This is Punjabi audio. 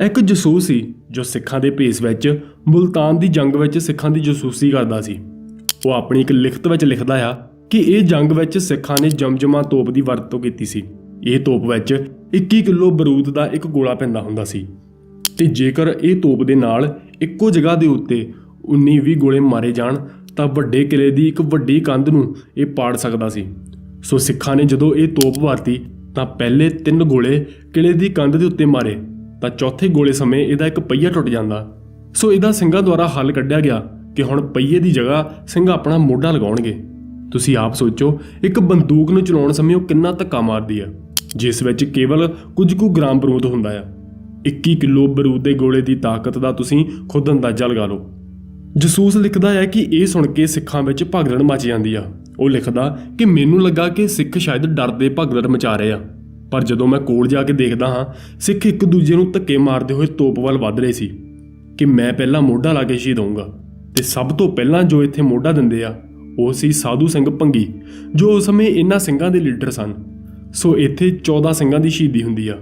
ਇੱਕ ਜਸੂਸ ਸੀ ਜੋ ਸਿੱਖਾਂ ਦੇ ਭੇਸ ਵਿੱਚ ਮੁਲਤਾਨ ਦੀ ਜੰਗ ਵਿੱਚ ਸਿੱਖਾਂ ਦੀ ਜਸੂਸੀ ਕਰਦਾ ਸੀ। ਉਹ ਆਪਣੀ ਇੱਕ ਲਿਖਤ ਵਿੱਚ ਲਿਖਦਾ ਆ ਕਿ ਇਹ ਜੰਗ ਵਿੱਚ ਸਿੱਖਾਂ ਨੇ ਜਮਜਮਾ ਤੋਪ ਦੀ ਵਰਤੋਂ ਕੀਤੀ ਸੀ। ਇਹ ਤੋਪ ਵਿੱਚ 21 ਕਿਲੋ ਬਰੂਦ ਦਾ ਇੱਕ ਗੋਲਾ ਪੈਂਦਾ ਹੁੰਦਾ ਸੀ ਤੇ ਜੇਕਰ ਇਹ ਤੋਪ ਦੇ ਨਾਲ ਇੱਕੋ ਜਗ੍ਹਾ ਦੇ ਉੱਤੇ 19-20 ਗੋਲੇ ਮਾਰੇ ਜਾਣ, ਤਾਂ ਵੱਡੇ ਕਿਲੇ ਦੀ ਇੱਕ ਵੱਡੀ ਕੰਧ ਨੂੰ ਇਹ ਪਾੜ ਸਕਦਾ ਸੀ। ਸੋ ਸਿੱਖਾਂ ਨੇ ਜਦੋਂ ਇਹ ਤੋਪ ਵਰਤੀ, ਤਾਂ ਪਹਿਲੇ ਤਿੰਨ ਗੋਲੇ ਕਿਲੇ ਦੀ ਕੰਧ ਦੇ ਉੱਤੇ ਮਾਰੇ। ਤਾਂ ਚੌਥੇ ਗੋਲੇ ਸਮੇਂ ਇਹਦਾ ਇੱਕ ਪਹੀਆ ਟੁੱਟ ਜਾਂਦਾ। ਸੋ ਇਹਦਾ ਸਿੰਘਾਂ ਦੁਆਰਾ ਹੱਲ ਕੱਢਿਆ ਗਿਆ ਕਿ ਹੁਣ ਪਹੀਏ ਦੀ ਜਗ੍ਹਾ ਸਿੰਘ ਆਪਣਾ ਮੋਢਾ ਲਗਾਉਣਗੇ। ਤੁਸੀਂ ਆਪ ਸੋਚੋ, ਇੱਕ ਬੰਦੂਕ ਨੂੰ ਚਲਾਉਣ ਸਮੇਂ ਉਹ ਕਿੰਨਾ ਧੱਕਾ ਮਾਰਦੀ ਆ, ਜਿਸ ਵਿੱਚ ਕੇਵਲ ਕੁਝ ਕੁ ਗ੍ਰਾਮ ਬਰੂਦ ਹੁੰਦਾ ਆ। 21 ਕਿਲੋ ਬਰੂਦ ਦੇ ਗੋਲੇ ਦੀ ਤਾਕਤ ਦਾ ਤੁਸੀਂ ਖੁਦ ਅੰਦਾਜ਼ਾ ਲਗਾ ਲਓ। ਜਸੂਸ ਲਿਖਦਾ ਹੈ ਕਿ ਇਹ ਸੁਣ ਕੇ ਸਿੱਖਾਂ ਵਿੱਚ ਭਗਦੜ ਮਚ ਜਾਂਦੀ ਆ। ਉਹ ਲਿਖਦਾ ਕਿ ਮੈਨੂੰ ਲੱਗਾ ਕਿ ਸਿੱਖ ਸ਼ਾਇਦ ਡਰਦੇ ਭਗਦੜ ਮਚਾ ਰਹੇ ਆ। ਪਰ ਜਦੋਂ ਮੈਂ ਕੋਲ ਜਾ ਕੇ ਦੇਖਦਾ ਹਾਂ, ਸਿੱਖ ਇੱਕ ਦੂਜੇ ਨੂੰ ਧੱਕੇ ਮਾਰਦੇ ਹੋਏ ਤੋਪ ਵੱਲ ਵੱਧ ਰਹੇ ਸੀ ਕਿ ਮੈਂ ਪਹਿਲਾਂ ਮੋਢਾ ਲਾ ਕੇ ਸ਼ਹੀਦ ਹੋਊਂਗਾ। ਤੇ ਸਭ ਤੋਂ ਪਹਿਲਾਂ ਜੋ ਇੱਥੇ ਮੋਢਾ ਦਿੰਦੇ ਆ, ਉਹ ਸੀ ਸਾਧੂ ਸਿੰਘ ਭੰਗੀ, ਜੋ ਉਸ ਸਮੇਂ ਇਹਨਾਂ ਸਿੰਘਾਂ ਦੇ ਲੀਡਰ ਸਨ। ਸੋ ਇੱਥੇ 14 ਸਿੰਘਾਂ ਦੀ ਸ਼ਹੀਦੀ ਹੁੰਦੀ ਆ।